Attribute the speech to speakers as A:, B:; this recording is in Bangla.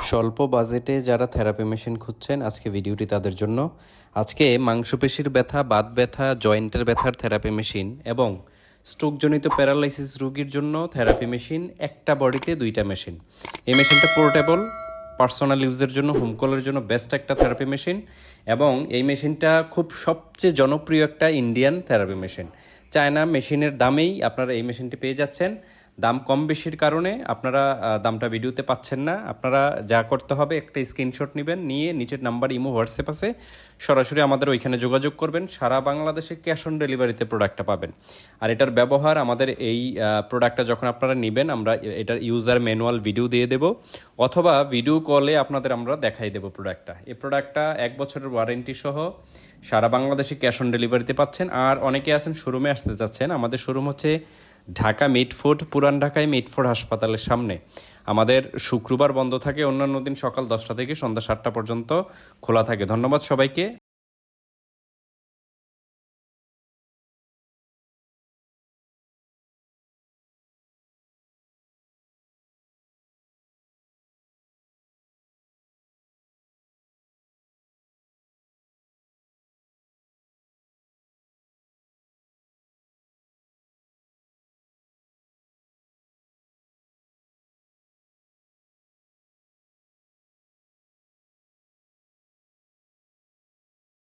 A: স্বল্প বাজেটে যারা থেরাপি মেশিন খুঁজছেন আজকে ভিডিওটি তাদের জন্য। আজকে মাংসপেশির ব্যথা, বাত ব্যথা, জয়েন্টের ব্যথার থেরাপি মেশিন এবং স্ট্রোকজনিত প্যারালাইসিস রোগীর জন্য থেরাপি মেশিন, একটা বডিতে দুইটা মেশিন। এই মেশিনটা পোর্টেবল, পার্সোনাল ইউজের জন্য, হোম কলের জন্য বেস্ট একটা থেরাপি মেশিন এবং এই মেশিনটা খুব সবচেয়ে জনপ্রিয় একটা ইন্ডিয়ান থেরাপি মেশিন। চায়না মেশিনের দামেই আপনারা এই মেশিনটি পেয়ে যাচ্ছেন। দাম কম বেশির কারণে আপনারা দামটা ভিডিওতে পাচ্ছেন না। আপনারা যা করতে হবে, একটা স্ক্রিনশট নেবেন, নিয়ে নিচের নাম্বার ইমো হোয়াটসঅ্যাপ আছে। সরাসরি আমাদের ওইখানে যোগাযোগ করবেন। সারা বাংলাদেশে ক্যাশ অন ডেলিভারিতে প্রোডাক্টটা পাবেন। আর এটার ব্যবহার আমাদের এই প্রোডাক্টটা যখন আপনারা নেবেন, আমরা এটার ইউজার ম্যানুয়াল ভিডিও দিয়ে দেব। অথবা ভিডিও কলে আপনাদের আমরা দেখাই দেবো প্রোডাক্টটা এই প্রোডাক্টটা এক বছরের ওয়ারেন্টি সহ সারা বাংলাদেশে ক্যাশ অন ডেলিভারিতে পাচ্ছেন। আর অনেকে আছেন শোরুমে আসতে চাচ্ছেন। আমাদের শোরুম হচ্ছে ঢাকা মিটফোর্ড, পুরান ঢাকায় মিটফোর্ড হাসপাতালের সামনে। আমাদের শুক্রবার বন্ধ থাকে, অন্যান্য দিন সকাল দশটা থেকে সন্ধ্যা সাতটা পর্যন্ত খোলা থাকে। ধন্যবাদ সবাইকে।